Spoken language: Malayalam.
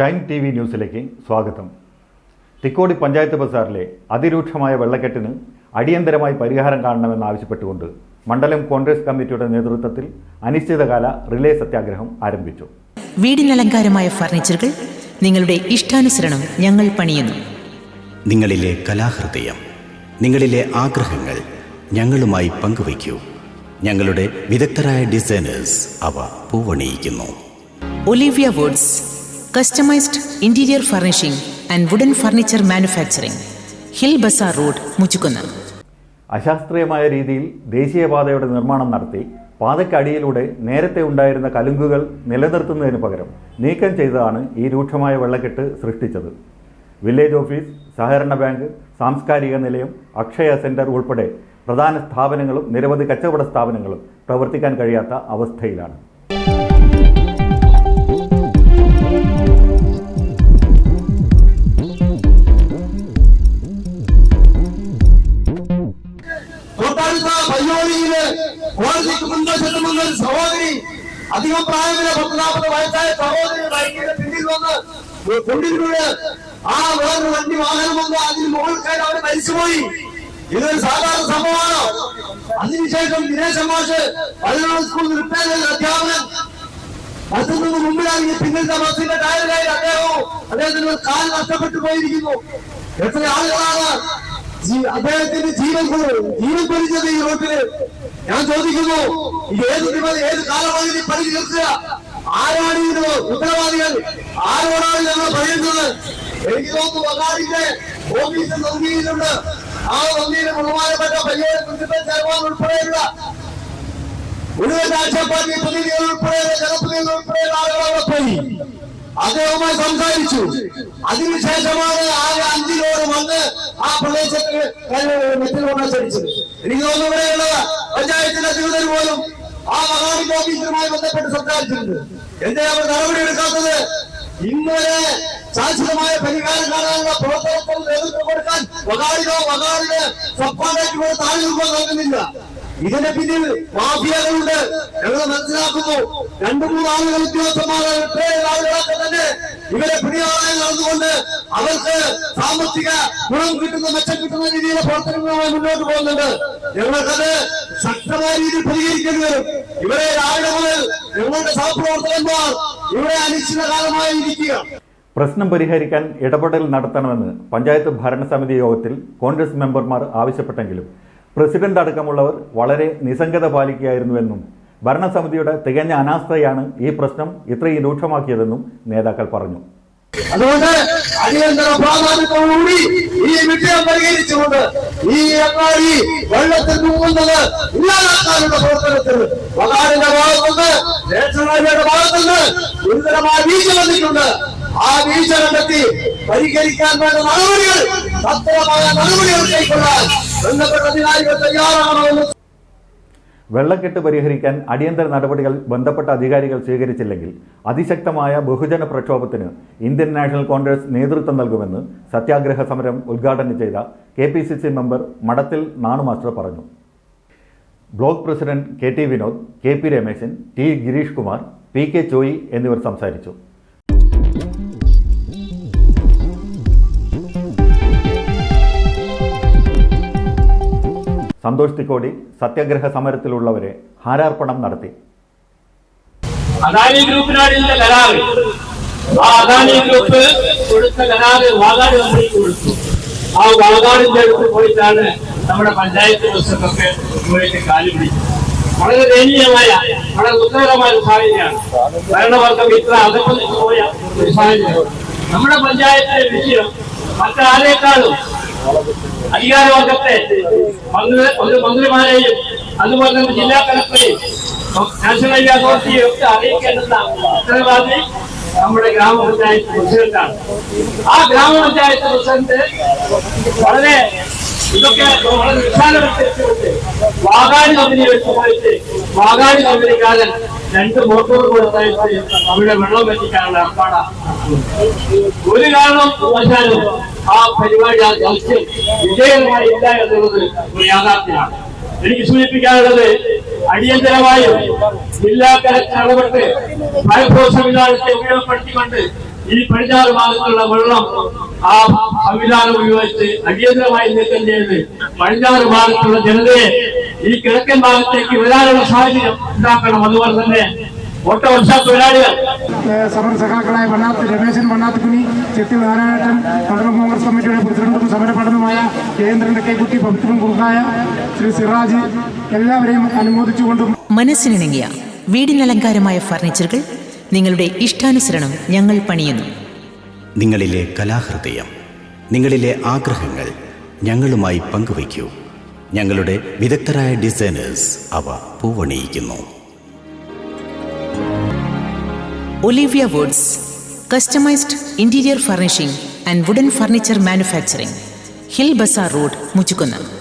ടൈം ടി വി ന്യൂസിലേക്ക് സ്വാഗതം. തിക്കോടി പഞ്ചായത്ത് ബസാറിലെ അതിരൂക്ഷമായ വെള്ളക്കെട്ടിന് അടിയന്തരമായി പരിഹാരം കാണണമെന്നാവശ്യപ്പെട്ടുകൊണ്ട് മണ്ഡലം കോൺഗ്രസ് കമ്മിറ്റിയുടെ നേതൃത്വത്തിൽ അനിശ്ചിതകാല റിലേ സത്യാഗ്രഹം ആരംഭിച്ചു. വീടിനലങ്കാരമായ ഫർണിച്ചറുകൾ നിങ്ങളുടെ ഇഷ്ടാനുസരണം ഞങ്ങൾ പണിയുന്നു. നിങ്ങളിലെ കലാഹൃദയം നിങ്ങളിലെ ആഗ്രഹങ്ങൾ ഞങ്ങളുമായി പങ്കുവയ്ക്കൂ. ഞങ്ങളുടെ വിദഗ്ധരായ ഡിസൈനേഴ്സ് അവ പൂവണിയിക്കുന്നു. Olivia woods customized interior furnishing and wooden furniture manufacturing. Hill bazaar road Muchukunnu അശാസ്ത്രീയമായ രീതിയിൽ ദേശീയപാതയുടെ നിർമ്മാണം നടത്തി പാതയ്ക്കടിയിലൂടെ നേരത്തെ ഉണ്ടായിരുന്ന കലുങ്കുകൾ നിലനിർത്തുന്നതിന് പകരം നീക്കം ചെയ്തതാണ് ഈ രൂക്ഷമായ വെള്ളക്കെട്ട് സൃഷ്ടിച്ചത്. വില്ലേജ് ഓഫീസ് സഹകരണ ബാങ്ക് സാംസ്കാരിക നിലയം അക്ഷയ സെന്റർ ഉൾപ്പെടെ പ്രധാന സ്ഥാപനങ്ങളും നിരവധി കച്ചവട സ്ഥാപനങ്ങളും പ്രവർത്തിക്കാൻ കഴിയാത്ത അവസ്ഥയിലാണ്. കോടതിക്ക് മുൻവശത്ത് വന്ന ഒരു സഹോദരി അധികം പ്രായമില്ല പത്ത് നാൽപ്പത് വയസ്സായ സഹോദരി ബൈക്കിന്റെ പിന്നിൽ വന്ന് കൊണ്ടിരുന്നത് ആ വേറൊരു വണ്ടി വാഹനം വന്ന് അതിന് മുകളിൽ കയറി അവിടെ മരിച്ചുപോയി. ഇതൊരു സാധാരണ സംഭവമാണോ. അതിനുശേഷം ദിനേശ് മാഷ് പതിനാറ് സ്കൂളിൽ റിപ്പയർ ചെയ്ത അധ്യാപകൻ ബസ്സിൽ നിന്ന് മുമ്പിലാണെങ്കിൽ പിന്നിലത്തെ ബസ്സിന്റെ ടയറിലായി അദ്ദേഹവും അദ്ദേഹത്തിന് കാൽ നഷ്ടപ്പെട്ടു പോയിരിക്കുന്നു. എത്ര ആളുകളാണ് അദ്ദേഹത്തിന്റെ ജീവൻ ജീവൻ പൊലിച്ചത് ഈ റോട്ടിൽ. ഞാൻ ചോദിക്കുന്നു ഇത് ഏത് ഏത് കാലമാണ് ഈ പണി തീർക്കുക? ആരാണ് ഇതിന് ഉത്തരവാദികൾ? ആരോടാണ് ഞങ്ങൾ പറയുന്നത്? എനിക്ക് തോന്നുന്നു വകാറിന്റെ ഓഫീസ് നൽകിയിട്ടുണ്ട് ആ നന്ദിയുടെ ബഹുമാനപ്പെട്ട പയ്യോടെ പ്രിൻസിപ്പൽ ചെയർമാൻ ഉൾപ്പെടെയുള്ള മുഴുവൻ രാഷ്ട്രീയ പാർട്ടി പ്രതിനിധികൾ ഉൾപ്പെടെയുള്ള ജനപ്രതിനിധികൾ ഉൾപ്പെടെയുള്ള ആളുകൾ അവിടെ പോയി. അദ്ദേഹവുമായി സംസാരിച്ചു. അതിനുശേഷമാണ് ആകെ അഞ്ചിലോട് വന്ന് ആ പ്രദേശത്ത് മത്സരിച്ചത് എനിക്ക് തോന്നുന്നു ഇവിടെയുള്ള പഞ്ചായത്തിന്റെ അധികൃതർ പോലും ആ മഹാണിന്റെ ഓഫീസറുമായി ബന്ധപ്പെട്ട് സംസാരിച്ചിട്ടുണ്ട്. എന്തേ അവർ നടപടി എടുക്കാത്തത്? ഇന്നുവരെ ശാശ്വതമായ പരിഹാരം കാണാനുള്ള പ്രവർത്തനത്തിൽ നേതൃത്വം കൊടുക്കാൻ വകാടിനോ വകാടിന് സബ്കോൺട്രാക്ടറോ താഴ്ന്നു നൽകുന്നില്ല ഇതിന്റെ പിന്നിൽ മാഫിയകളുണ്ട്. ഞങ്ങൾ മനസ്സിലാക്കുന്നു. രണ്ടു മൂന്ന് ആളുകൾ ആളുകളൊക്കെ തന്നെ ഇവരെ പിടിയാറായി നടന്നുകൊണ്ട് അവർക്ക് സാമ്പത്തിക ഗുണം കിട്ടുന്ന മെച്ചം കിട്ടുന്ന രീതിയിലെ പ്രവർത്തനങ്ങളുമായി മുന്നോട്ട് പോകുന്നുണ്ട്. ഞങ്ങൾക്കത് ശക്തമായ രീതിയിൽ പ്രതികരിക്കേണ്ടി വരും. ഇവരെ രാവിലെ മുതൽ ഞങ്ങളുടെ സഹപ്രവർത്തകന്മാർ ഇവിടെ അനിശ്ചിതകാലമായി ഇരിക്കുക. പ്രശ്നം പരിഹരിക്കാൻ ഇടപെടൽ നടത്തണമെന്ന് പഞ്ചായത്ത് ഭരണസമിതി യോഗത്തിൽ കോൺഗ്രസ് മെമ്പർമാർ ആവശ്യപ്പെട്ടെങ്കിലും പ്രസിഡന്റ് അടക്കമുള്ളവർ വളരെ നിസ്സംഗത പാലിക്കുകയായിരുന്നുവെന്നും ഭരണസമിതിയുടെ തികഞ്ഞ അനാസ്ഥയാണ് ഈ പ്രശ്നം ഇത്രയും രൂക്ഷമാക്കിയതെന്നും നേതാക്കൾ പറഞ്ഞു. അതുകൊണ്ട് ഈ ആ വീഴ്ച കണ്ടെത്തി പരിഹരിക്കാൻ വേണ്ട നടപടികൾ സത്യമായ നടപടികൾ കൈക്കൊള്ളാൻ വെള്ളക്കെട്ട് പരിഹരിക്കാൻ അടിയന്തര നടപടികൾ ബന്ധപ്പെട്ട അധികാരികൾ സ്വീകരിച്ചില്ലെങ്കിൽ അതിശക്തമായ ബഹുജന പ്രക്ഷോഭത്തിന് ഇന്ത്യൻ നാഷണൽ കോൺഗ്രസ് നേതൃത്വം നൽകുമെന്ന് സത്യാഗ്രഹ സമരം ഉദ്ഘാടനം ചെയ്ത K P C C member Madathil Nanu master പറഞ്ഞു. Block president K T Vinod K P Rameshan T Gireesh Kumar P K Choyi എന്നിവർ സംസാരിച്ചു. സന്തോഷ് തിക്കോടി സത്യാഗ്രഹ സമരത്തിലുള്ളവരെ ഹാരാർപ്പണം നടത്തി. അദാനി ഗ്രൂപ്പിനാണ് ഇതിന്റെ കരാറ്. ആ അദാനി ഗ്രൂപ്പ് കൊടുത്ത കരാറ് വാഗാട് കമ്പനിക്ക് കൊടുത്തു. ആ വാഗാടിന്റെ അടുത്ത് പോയിട്ടാണ് നമ്മുടെ പഞ്ചായത്ത് പ്രസിഡന്റൊക്കെ പോയിട്ട് കാലി പിടിച്ചത്. വളരെ ദയനീയമായ വളരെ ദുഃഖകരമായ ഒരു സാഹചര്യമാണ്. ഭരണവർഗം ഇത്ര അകപ്പതിച്ച് പോയ ഒരു സാഹചര്യം. നമ്മുടെ പഞ്ചായത്തിലെ വിഷയം മറ്റാരേക്കാളും അധികാരവർഗത്തെ മന്ത്രി ഒരു മന്ത്രിമാരെയും അതുപോലെ തന്നെ ജില്ലാ കലക്ടറെയും നാഷണൽ ഹൈവേ അതോറിറ്റിയെ ഒക്കെ അറിയിക്കേണ്ടുന്ന ഉത്തരവാദി നമ്മുടെ ഗ്രാമപഞ്ചായത്ത് പ്രസിഡന്റാണ്. ആ ഗ്രാമപഞ്ചായത്ത് പ്രസിഡന്റ് വളരെ ഇതൊക്കെ വളരെ നിസ്സാരവൽക്കരിച്ചുകൊണ്ട് വാഗാടി കമ്പനി വെച്ച് പോയിട്ട് വാഗാടി കമ്പനിക്കാരൻ രണ്ട് മോട്ടോർ കൊടുത്തയച്ച് അവിടെ വെള്ളം വെച്ചിട്ടാണ് ഏർപ്പാടാണ് ഒരു കാരണം വശാലും ആ പരിപാടി ആ ദൗത്യം വിജയകരമായി ഇല്ല എന്നുള്ളത് ഒരു യാഥാർത്ഥ്യമാണ്. എനിക്ക് സൂചിപ്പിക്കാനുള്ളത് അടിയന്തരമായും ജില്ലാ കലക്ടർ ഇടപെട്ട് ഫയർഫോഴ്സ് സംവിധാനത്തെ ഉപയോഗപ്പെടുത്തിക്കൊണ്ട് ഈ പടിഞ്ഞാറ് ഭാഗത്തുള്ള വെള്ളം ആ സംവിധാനം ഉപയോഗിച്ച് അടിയന്തരമായി നീക്കം ചെയ്ത് പടിഞ്ഞാറ് ഭാഗത്തുള്ള ജനതയെ ഈ കിഴക്കൻ ഭാഗത്തേക്ക് വരാനുള്ള സാഹചര്യം ഉണ്ടാക്കണം. അതുപോലെ തന്നെ ഓട്ടോറിക്ഷ തൊഴിലാളികൾ സമര സഖാക്കളായ വണ്ണാത്ത് രമേശൻ വണ്ണാത്തുകുനി ചെത്തി നാരായണൻ മണ്ഡലം കോൺഗ്രസ് കമ്മിറ്റിയുടെ പ്രസിഡന്റും സമരപഠനമായ കേന്ദ്രന്റെ കൈക്കുട്ടി പവിത്രൻ കുറുക്കായ ശ്രീ സിറാജ് എല്ലാവരെയും അനുമോദിച്ചുകൊണ്ടും മനസ്സിനിണങ്ങിയ വീടിനലങ്കാരമായ ഫർണിച്ചറുകൾ നിങ്ങളുടെ ഇഷ്ടാനുസരണം ഞങ്ങൾ പണിയുന്നു. നിങ്ങളിലെ കലാഹൃദയം നിങ്ങളിലെ ആഗ്രഹങ്ങൾ ഞങ്ങളുമായി പങ്കുവയ്ക്കൂ. ഞങ്ങളുടെ വിദഗ്ധരായ ഡിസൈനേഴ്സ് അവ പൂവണിയിക്കുന്നു. Olivia woods customized interior furnishing and wooden furniture manufacturing. Hill bazaar road Muchukunnu